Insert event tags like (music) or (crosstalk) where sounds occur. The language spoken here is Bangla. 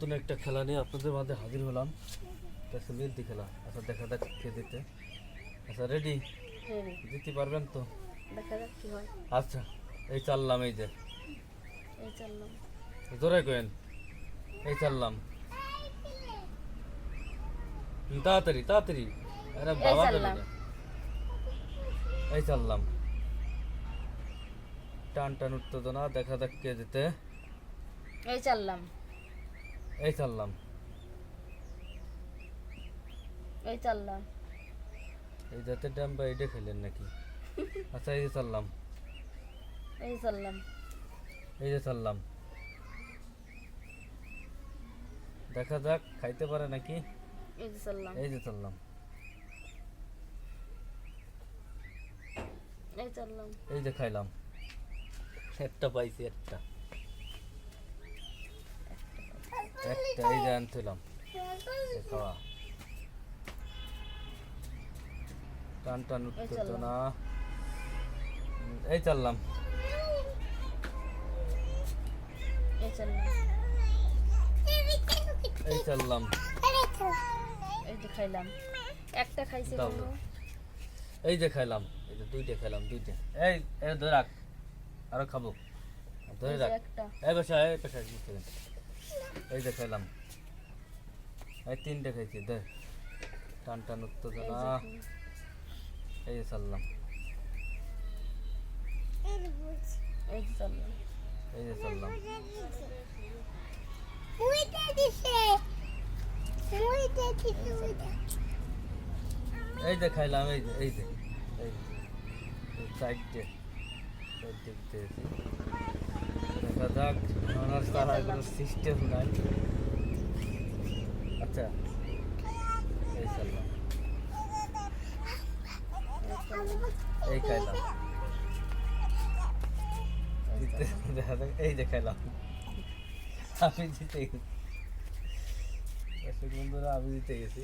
নতুন একটা খেলা নিয়ে আপনাদের মাঝে হাজির হলাম। একটা মিলতি খেলা। আচ্ছা দেখা যাক কে দিতে আচ্ছা রেডি রেডি দিতে পারবেন তো? দেখা যাক কি হয়। আচ্ছা এই চাললাম এই যে। এই চললাম। জোরে কেন এই চাললাম। তাড়াতাড়ি তাড়াতাড়ি। আরে বাবা। এই চাললাম। টান টান উত্তেজনা। দেখা যাক কে দিতে এই চাললাম। এই চাললাম। এই চাললাম। এই যাতে ড্যাম বা এইটা খেলেন নাকি? (laughs) আচ্ছা এই যে চাললাম। এই চাললাম। এই যে চাললাম। দেখা যাক খাইতে পারে নাকি? এই যে চাললাম। এই যে চাললাম। এই চাললাম। এই যে খাইলাম। একটা পাইছি একটা। একটা এই যে আনছিলাম খাওয়া। টান টান উত্তেজনা এই চাললাম। এই চাললাম। এই যে খাইলাম। একটা খাইছে এই যে খাইলাম। এই যে দুইটা খাইলাম দুইটা। এই এই ধরে রাখ। আরও খাব। ধরে রাখ। এই পেশা এই পেশা। এই যে খাইলাম। এই তিনটে খাইছি দে। টান টান এই উত্তেজনা এই যে চাললাম। এই যে চাললাম। এই যে চাললাম। এই যে খাইলাম এই যে এই যে এই চারটে। তারা কোনো সিস্টেম নাই। আচ্ছা এই এই খাইলাম। দেখা এই যে আমি জিতে গেছি। বন্ধুরা, আমি জিতে গেছি।